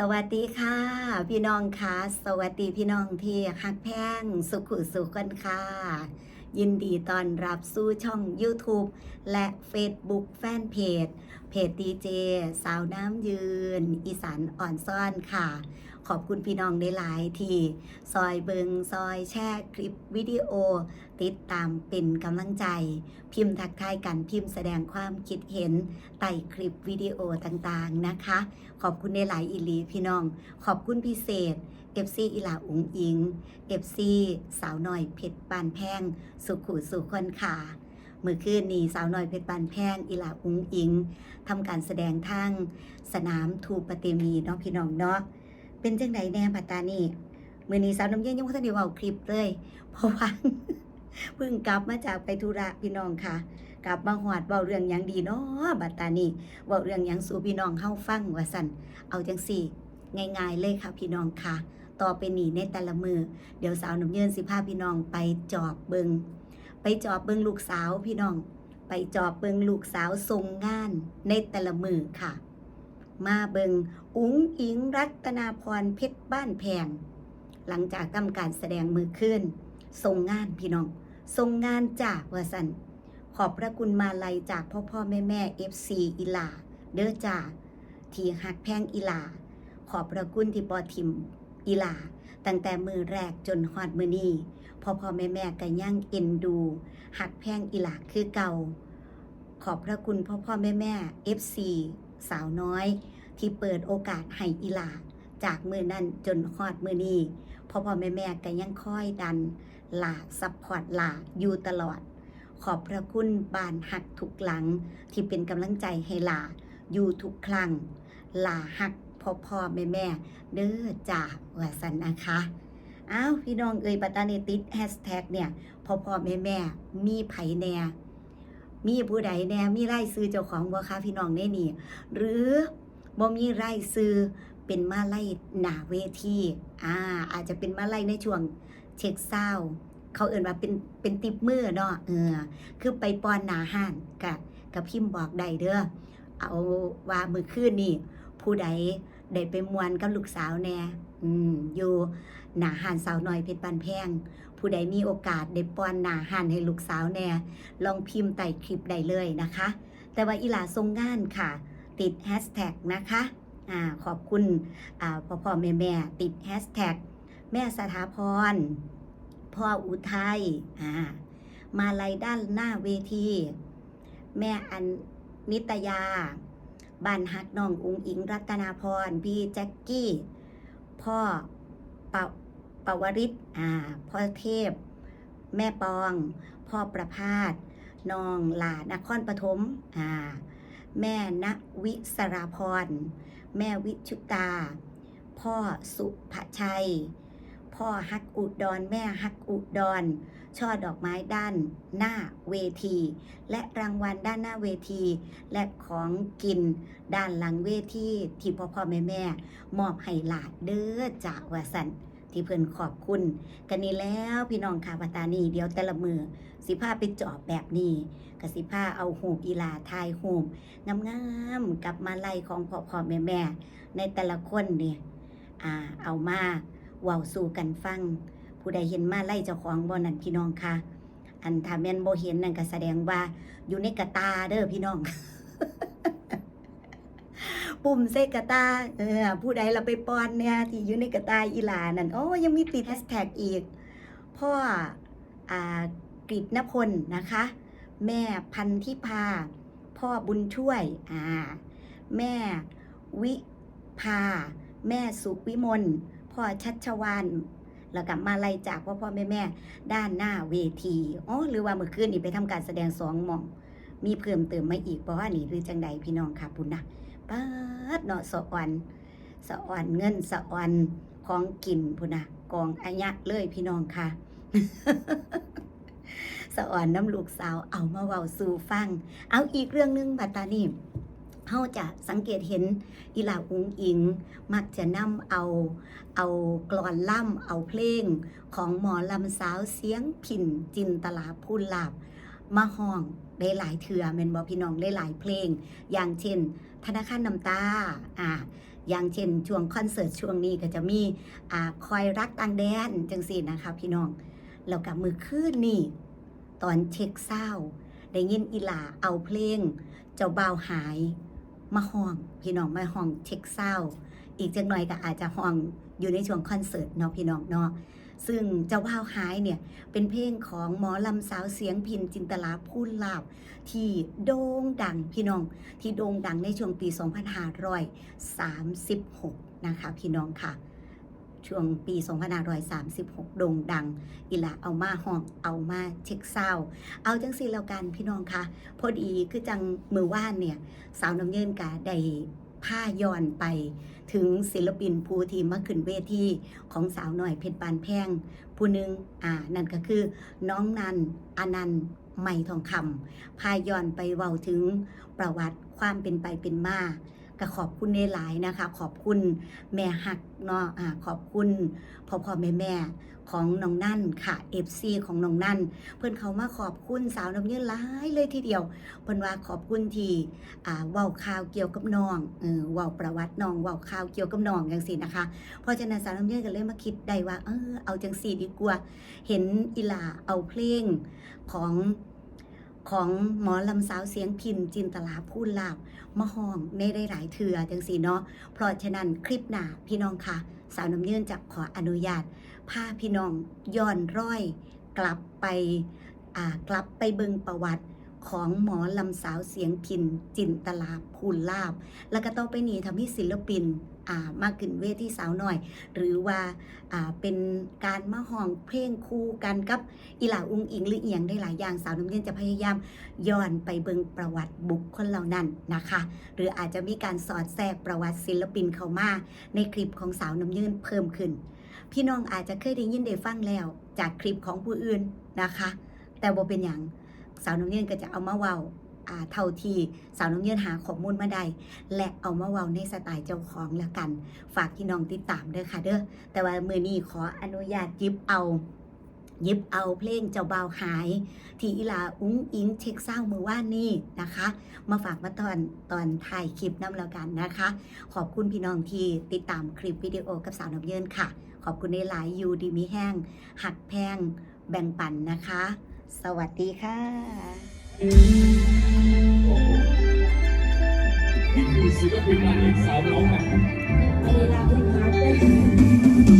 สวัสดีค่ะ พี่น้องค่ะ สวัสดีพี่น้องที่ฮักแพงสุขุสุขกันค่ะ ยินดีต้อนรับสู่ช่อง YouTube และ Facebook แฟนเพจ เพจดีเจสาวน้ำยืน อีสานอ่อนซ่อนค่ะ ขอบคุณพี่น้องได้หลายที่ซอยเบิงซอยแชร์คลิปวิดีโอ ติดตามเป็นกำลังใจ พิมพ์ทักทายกันพิมพ์แสดงความคิดเห็นใต้คลิปวิดีโอต่างๆนะคะ ขอบคุณในหลายอีหลีพี่น้อง ขอบคุณพิเศษ FC อีหลาอุงอิง FC สาวน้อยเพชรปานแพง สุขุสุคนค่ะมือคืนนี้สาวน้อยเพชรปานแพงอีหลาอุงอิงทำการแสดงทางสนามทูปะเตมีเนาะพี่น้องเนาะ เป็นจังไดแน่ปัตตานีมือนี้สาวน้ำเย็นยังไม่ทันได้เว้าคลิปเลย เพราะว่าเพิ่งกลับมาจากไปธุระพี่น้องค่ะ กลับมาหอดเบาเรื่องยังดีเนาะบัตตานีเว่าเรื่องยังสู่พี่น้องเฮาฟังว่าสันเอาจังสี่ ง่ายๆเลยค่ะพี่น้องค่ะ ต่อไปหนีในแต่ละมือ เดี๋ยวสาวนุ่มเยินสิพาพี่น้องไปจอบเบิงไปจอบเบิงลูกสาวพี่น้อง ไปจอบเบิงลูกสาวทรงงานในแต่ละมือค่ะ มาเบิง อุ๋งอิงรัตนาพรเพชรบ้านแพง หลังจากทำการแสดงมือขึ้นทรงงานพี่น้องทรงงานจากว่าสันขอบพระคุณมาลัยจากพ่อพ่อแม่แม่ FC อีหลา เด้อจ่าที่หักแพงอีลา ขอบพระคุณที่ปอทิมอีลา ตั้งแต่มือแรกจนฮอดมือนี้พ่อพ่อแม่แม่ก็ยังเอ็นดู หักแพงอีลาคือเก่า ขอบพระคุณพ่อพ่อแม่แม่ FC สาวน้อย ที่เปิดโอกาสให้อีหลาจากมือนั้นจนฮอดมือนี้พ่อพ่อแม่แม่ก็ยังคอยดันหลาซัพพอร์ตหลาอยู่ตลอด ขอบพระคุณบานหักทุกหลัง ที่เป็นกำลังใจให้หลาอยู่ทุกครั้งหลาหักพ่อพ่อแม่แม่เด้อจ่าว่าสันนะคะอ้าวพี่น้องเอ่ยปัตตานีติดแฮชแท็กเนี่ยพ่อพ่อแม่แม่มีไผแน่มีผู้ใดแน่มีไร่ซื้อเจ้าของบ่คะพี่น้องแน่นี่ หรือ บ่มีไร่ซื้อเป็นมาไล่หนาเวทีอ่าอาจจะเป็นมาไล่ในช่วงเช็คเศร้า เขาเอ่นว่าเป็นเป็นติปมือเนาะเออคือไปปอนหนาห้านกับกับพิมพ์บอกได้เด้อเอาว่ามือคืนนี่ ผู้ใดได้ไปมวนกับลูกสาวแน่อืมอยู่หนาห้านสาวน้อยเพชรบานแพง ผู้ใดมีโอกาสได้ปอนหนาห้านให้ลูกสาวแน่ลองพิมพ์ใต้คลิปได้เลยนะคะ แต่ว่าอีหลาทรงงานค่ะ ติดแฮชแท็กนะคะอ่าขอบคุณอ่าพ่อพ่อแม่แม่ติดแฮชแท็กแม่สถาพร พ่ออุทัยอ่ามาลัยด้านหน้าเวที แม่อันนิตยาบ้านฮักน้องอุงอิงรัตนาพร พี่แจ็คกี้ พ่อปะปวริศอ่า พ่อเทพ แม่ปอง พ่อประพาสน้องหลานครปฐมอ่า แม่ณวิสราพร แม่วิชุตา พ่อสุภชัย พ่อฮักอุดร แม่ฮักอุดร ช่อดอกไม้ด้านหน้าเวที และรางวัลด้านหน้าเวที และของกินด้านหลังเวทีที่พ่อพ่อแม่แม่มอบให้หลาดเด้อจ่าวสัน ที่เพื่อนขอบคุณ กันนี้แล้วพี่น้องค่ะปตานีเดียวแต่ละมือสิผ้าไปจอบแบบนี้กับสิผ้าเอาหูอีลาทายหูงามๆกับมาไลัยของพ่อพ่อแม่แม่ในแต่ละคนเนี่ยอ่าเอามาเว้าสู่กันฟัง ผู้ใดเห็นมาไล่เจ้าของบ่นั่นพี่น้องค่ะ อันถ้าแม่นบ่เห็นนั่นก็แสดงว่าอยู่ในกระตาเด้อพี่น้อง ปุ่มเซกระตาเออผู้ใดเราไปป้อนเนี่ยที่อยู่ในกระตาอีหลานั่นโอ้ยังมีติดแฮชแท็กอีก พ่ออ่ากฤษณพลนะคะ แม่พันธิพา พ่อบุญช่วยอ่าแม่วิภาแม่สุวิมลพ่อชัชวานแล้วกับมาไล่จากพ่อพ่อแม่แม่ด้านหน้าเวทีอ๋อหรือว่าเมื่อคืนนี่ไปทำการแสดงสองหม่อง มีเพิ่มเติมมาอีกเพราะว่านี่หรือจังใดพี่น้องค่ะพุ่นนะ ป้าดเนาะสะอ่อนสะอ่อนเงินสะอ่อนของกินพุ่นนะกองอัญะเลยพี่น้องค่ะสะอ่อนน้ำลูกสาวเอามาเว้าสู่ฟัง เอาอีกเรื่องหนึงบัดตานี่เฮาจะสังเกตเห็นอีหลาอุงอิง มักจะนำเอาเอากลอนล่ำเอาเพลง ของหมอลำสาวเสียงผินจินตลาพูนลาบมาห้องได้หลายเถื่อแม่นบอพี่น้องได้หลายเพลง อย่างเช่น ธนาคารน้ำตาอ่าอย่างเช่นช่วงคอนเสิร์ตช่วงนี้ก็จะมีอ่าคอยรักต่างแดนจังสี่นะคะพี่น้องแล้วกับมือคืนนี่ตอนเช็คเศร้า ได้ยินอีหลาเอาเพลง เจ้าบ่าวหายมาห้อง พี่น้องมาห้องเช็คเศร้า อีกจังหน่อยก็อาจจะห้องอยู่ในช่วงคอนเสิร์ตเนาะพี่น้องเนาะ ซึ่งเจ้าบ่าวหายเนี่ยเป็นเพลงของหมอลำสาวเสียงพินจินตลาพูนลาบ ที่โด่งดังพี่น้อง ที่โด่งดังในช่วงปี 2536 นะคะพี่น้องค่ะ ช่วงปี 2536 โด่งดัง อีละเอามาห้องเอามาเช็คเศร้า เอาจังสีแล้วกันพี่น้องค่ะ พอดีคือจังมือว่านเนี่ยสาวน้ำเยินกาได้ ผ้าย้อนไป ถึงศิลปินภูทีมะขึ้นเวทีของสาวหน่อยเพชรบานแพงผู้หนึ่งอ่านั่นก็คือน้องนันอนันต์ไม่ทองคำพาย้อนไปเว้าถึงประวัติความเป็นไปเป็นมา ก็ขอบคุณในหลายนะคะ ขอบคุณแม่หักเนาะอ่าขอบคุณพ่อพ่อแม่แม่ของน้องนั่นค่ะ FC ของน้องนั่น เพื่อนเขามาขอบคุณสาวน้ำเยืนหลายเลยทีเดียว เพิ่อนว่าขอบคุณที่อ่าเว้าข่าวเกี่ยวกับน้องเออว้าประวัติน้องว้าข่าวเกี่ยวกับน้องจังซี่นะคะ เพราะฉะนั้นสาวน้ำเยืนก็เลยมาคิดได้ว่าเออเอาจังซี่ดีกว่า เห็นอีลาเอาเพลงของ ของหมอลำสาวเสียงพินจินตลาพูนลาบมาห้องในได้หลายเถื่อจังซี่เนาะเพราะฉะนั้นคลิปหน้าพี่น้องค่ะ สาวน้ำเยืนจะขออนุญาตพาพี่น้องย้อนร้อย กลับไปกลับไปเบิงประวัติของหมอลำสาวเสียงพินจินตลาภูลลาบ แล้วก็ต้องไปนี้ทำให้ศิลปิน มาขึ้นเวทีสาวหน่อย หรือว่าาเป็นการมาห้องเพลงคู่กันกับอีหล่าอุ้งอิงหรือเอียงได้หลายอย่างสาวน้ำเย็นจะพยายามย้อนไปเบิงประวัติบุคคลเหล่านั้นนะคะ หรืออาจจะมีการสอดแทรกประวัติศิลปินเข้ามาในคลิปของสาวน้ำยืนเพิ่มขึ้น พี่น้องอาจจะเคยได้ยินได้ฟังแล้ว จากคลิปของผู้อื่นนะคะ แต่บ่เป็นอย่างสาวน้ำเยืนก็จะเอามาเว้าอ่า เท่าที่สาวน้ำเยืนหาข้อมูลมาได้และเอามาเว้าในสไตล์เจ้าของแล้วกัน ฝากพี่น้องติดตามเด้อค่ะเด้อแต่ว่ามือนี้ขออนุญาตยิบเอายิบเอาเพลงเจ้าบ่าวหาย ที่อีลาอุ้งอิงเช็คเศร้ามือว่านนี่นะคะ มาฝากมาตอนตอนถ่ายคลิปน้ำแล้วกันนะคะ ขอบคุณพี่น้องที่ติดตามคลิปวิดีโอกับสาวน้ำเยินค่ะ ขอบคุณในหลายยูดีมีแห้ง หักแพงแบ่งปันนะคะ สวัสดีค่ะ นี่คือศิลปินนางเอกสาวน้องใหม่เวลาที่พักได้